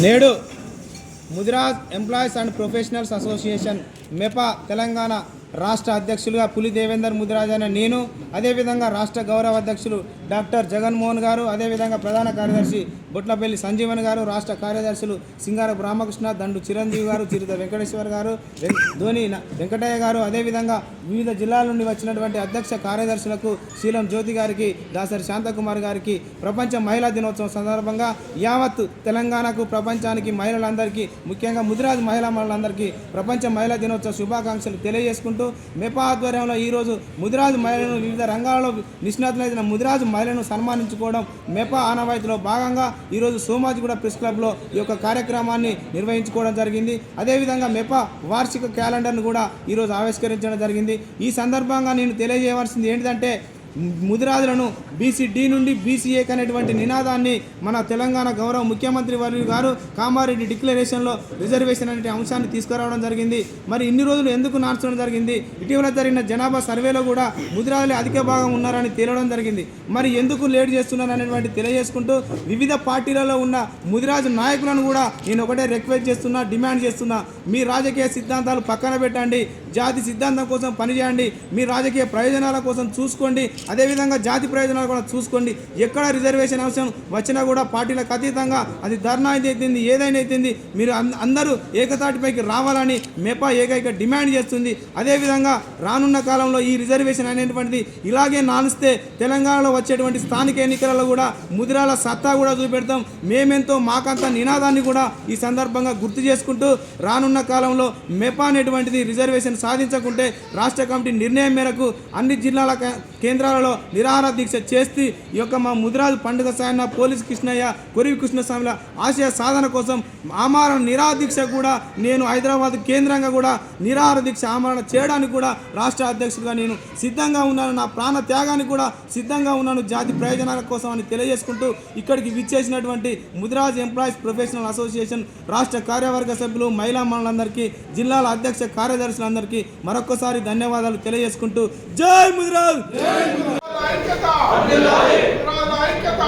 నేడు Mudiraj employees and professionals association MEPA Telangana రాష్ట్ర అధ్యక్షులుగా పులి దేవేందర్ ముదిరాజ్ అనే నేను అదేవిధంగా రాష్ట్ర గౌరవ అధ్యక్షులు డాక్టర్ జగన్మోహన్ గారు అదేవిధంగా ప్రధాన కార్యదర్శి బొట్లపల్లి సంజీవన్ గారు రాష్ట్ర కార్యదర్శులు సింగారపు రామకృష్ణ దండు చిరంజీవి గారు చిరుత వెంకటేశ్వర్ గారు ధోని వెంకటయ్య గారు అదేవిధంగా వివిధ జిల్లాల నుండి వచ్చినటువంటి అధ్యక్ష కార్యదర్శులకు శీలం జ్యోతి గారికి దాసరి శాంతకుమార్ గారికి ప్రపంచ మహిళా దినోత్సవం సందర్భంగా యావత్ తెలంగాణకు ప్రపంచానికి మహిళలందరికీ ముఖ్యంగా ముదిరాజ్ మహిళా మహిళలందరికీ ప్రపంచ మహిళా దినోత్సవ శుభాకాంక్షలు తెలియజేసుకుంటూ మెపా ఆధ్వర్యంలో ఈరోజు ముదిరాజు మహిళలను వివిధ రంగాలలో నిష్ణాతులైన ముదిరాజు మహిళలను సన్మానించుకోవడం మెపా ఆనవాయితీలో భాగంగా ఈరోజు సోమాజిగూడ ప్రెస్ క్లబ్లో ఈ యొక్క కార్యక్రమాన్ని నిర్వహించుకోవడం జరిగింది. అదేవిధంగా మెపా వార్షిక క్యాలెండర్ను కూడా ఈరోజు ఆవిష్కరించడం జరిగింది. ఈ సందర్భంగా నేను తెలియజేయవలసింది ఏంటంటే ముదిరాజులను బీసీడీ నుండి బీసీఏ అనేటువంటి నినాదాన్ని మన తెలంగాణ గౌరవ ముఖ్యమంత్రి వర్యులు గారు కామారెడ్డి డిక్లరేషన్లో రిజర్వేషన్ అనే అంశాన్ని తీసుకురావడం జరిగింది. మరి ఇన్ని రోజులు ఎందుకు నార్చడం జరిగింది? ఇటీవల జరిగిన జనాభా సర్వేలో కూడా ముదిరాజులే అధిక భాగం ఉన్నారని తేలడం జరిగింది. మరి ఎందుకు లేట్ చేస్తున్నారు అనేటువంటి తెలియజేసుకుంటూ వివిధ పార్టీలలో ఉన్న ముదిరాజు నాయకులను కూడా నేను ఒకటే రిక్వెస్ట్ చేస్తున్నా డిమాండ్ చేస్తున్నా. మీ రాజకీయ సిద్ధాంతాలు పక్కన పెట్టండి. జాతి సిద్ధాంతం కోసం పనిచేయండి. మీ రాజకీయ ప్రయోజనాల కోసం చూసుకోండి. అదేవిధంగా జాతి ప్రయోజనాలు కూడా చూసుకోండి. ఎక్కడ రిజర్వేషన్ అవసరం వచ్చినా కూడా పార్టీలకు అతీతంగా అది ధర్నా అయితేంది ఏదైనా అయితేంది మీరు అందరూ ఏకతాటిపైకి రావాలని మెపా ఏకైక డిమాండ్ చేస్తుంది. అదేవిధంగా రానున్న కాలంలో ఈ రిజర్వేషన్ అనేటువంటిది ఇలాగే నానిస్తే తెలంగాణలో వచ్చేటువంటి స్థానిక ఎన్నికలలో కూడా ముదిరాల సత్తా కూడా చూపెడతాం. మేమెంతో మాకంత నినాదాన్ని కూడా ఈ సందర్భంగా గుర్తు చేసుకుంటూ రానున్న కాలంలో మెపా అనేటువంటిది రిజర్వేషన్ సాధించకుంటే రాష్ట్ర కమిటీ నిర్ణయం మేరకు అన్ని జిల్లాల కేంద్రాలలో నిరాహార దీక్ష చేస్తూ ఈ యొక్క మా ముదిరాజు పండుగ సాయన పోలీస్ కృష్ణయ్య కొరివి కృష్ణస్వామిల ఆశయ సాధన కోసం ఆమరణ నిరాహార దీక్ష కూడా నేను హైదరాబాద్ కేంద్రంగా కూడా నిరాహార దీక్ష ఆమరణ చేయడానికి కూడా రాష్ట్ర అధ్యక్షుడిగా నేను సిద్ధంగా ఉన్నాను. నా ప్రాణ త్యాగానికి కూడా సిద్ధంగా ఉన్నాను. జాతి ప్రయోజనాల కోసం అని తెలియజేసుకుంటూ ఇక్కడికి విచ్చేసినటువంటి ముదిరాజ్ ఎంప్లాయీస్ ప్రొఫెషనల్ అసోసియేషన్ రాష్ట్ర కార్యవర్గ సభ్యులు మహిళా మండలందరికీ జిల్లాల అధ్యక్ష కార్యదర్శులందరికీ మరొకసారి ధన్యవాదాలు తెలియజేసుకుంటూ జై ముదిరాజ్! ఐక్యత. ఐక్యత.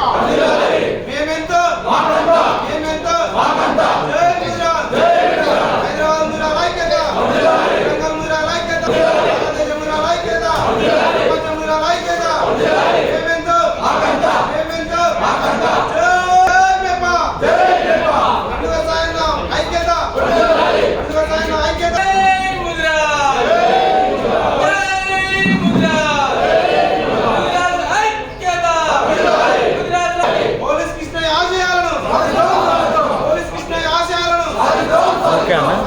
Така, да?